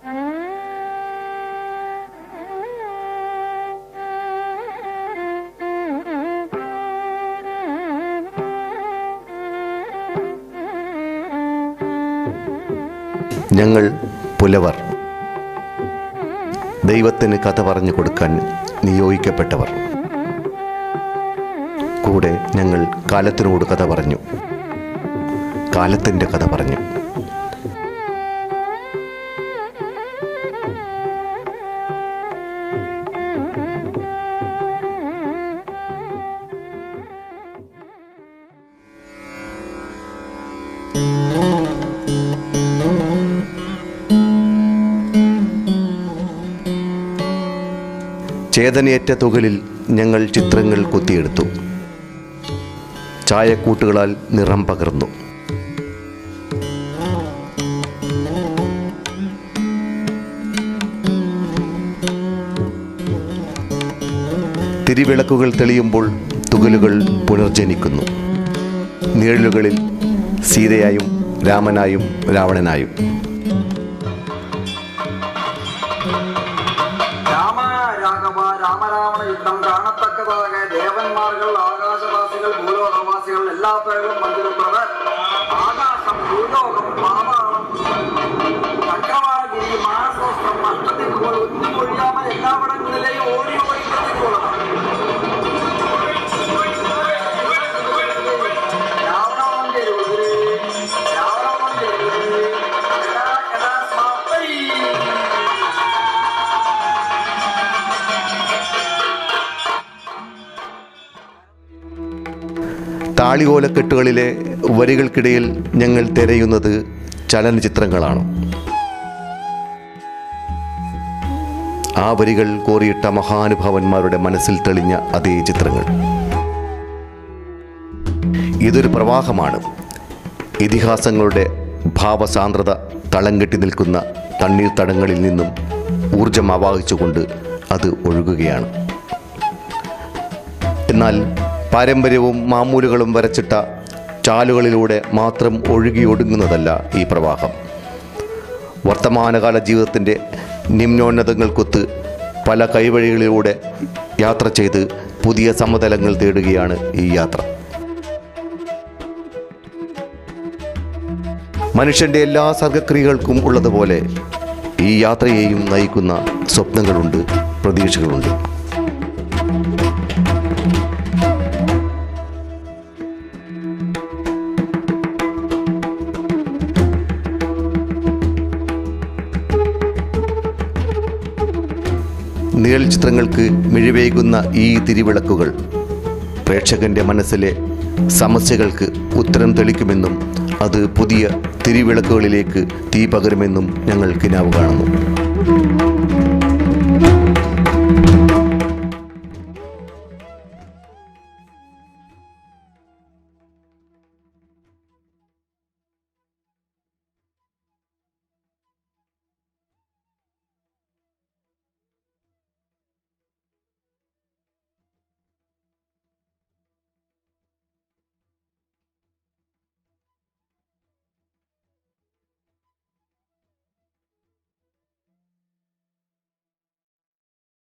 ഞങ്ങൾ പുലവർ. ദൈവത്തിന് കഥ പറഞ്ഞു കൊടുക്കാൻ നിയോഗിക്കപ്പെട്ടവർ. കൂടെ ഞങ്ങൾ കാലത്തിനോട് കഥ പറഞ്ഞു. കാലത്തിന്റെ കഥ പറഞ്ഞു. ചേതനയേറ്റ തുകലിൽ ഞങ്ങൾ ചിത്രങ്ങൾ കുത്തിയെടുത്തു. ചായക്കൂട്ടുകളാൽ നിറം പകർന്നു. തിരിവിളക്കുകൾ തെളിയുമ്പോൾ തുകലുകൾ പുനർജനിക്കുന്നു. നിഴലുകളിൽ സീതയായും രാമനായും രാവണനായും. ராமராவண யுத்தம் காணத்தக்கதாக தேவன்மார்கள் ஆகாசவாசிகள் பூலோகவாசிகள் எல்லா பேரும் வந்திருப்பவர். താളികോലക്കെട്ടുകളിലെ വരികൾക്കിടയിൽ ഞങ്ങൾ തിരയുന്നത് ചലനചിത്രങ്ങളാണ് ആ വരികൾ കോറിയിട്ട മഹാനുഭാവന്മാരുടെ മനസ്സിൽ തെളിഞ്ഞ അതേ ചിത്രങ്ങൾ. ഇതൊരു പ്രവാഹമാണ്. ഇതിഹാസങ്ങളുടെ ഭാവസാന്ദ്രത തളം കെട്ടി നിൽക്കുന്ന തണ്ണീർത്തടങ്ങളിൽ നിന്നും ഊർജം ആവാഹിച്ചുകൊണ്ട് അത് ഒഴുകുകയാണ്. എന്നാൽ പാരമ്പര്യവും മാമൂലുകളും വരച്ചിട്ട ചാലുകളിലൂടെ മാത്രം ഒഴുകിയൊടുങ്ങുന്നതല്ല ഈ പ്രവാഹം. വർത്തമാനകാല ജീവിതത്തിന്റെ നിമ്നോന്നതങ്ങൾക്കൊത്ത് പല കൈവഴികളിലൂടെ യാത്ര ചെയ്ത് പുതിയ സമതലങ്ങൾ തേടുകയാണ് ഈ യാത്ര. മനുഷ്യന്റെ എല്ലാ സർഗക്രിയകൾക്കും ഉള്ളതുപോലെ ഈ യാത്രയെയും നയിക്കുന്ന സ്വപ്നങ്ങളുണ്ട് പ്രതീക്ഷകളുണ്ട്. നിഴൽ ചിത്രങ്ങൾക്ക് മിഴിവേകുന്ന ഈ തിരിവിളക്കുകൾ പ്രേക്ഷകന്റെ മനസ്സിലെ സമസ്യകൾക്ക് ഉത്തരം തെളിക്കുമെന്നും അത് പുതിയ തിരിവിളക്കുകളിലേക്ക് തീ പകരുമെന്നും ഞങ്ങൾ കിനാവ് കാണുന്നു.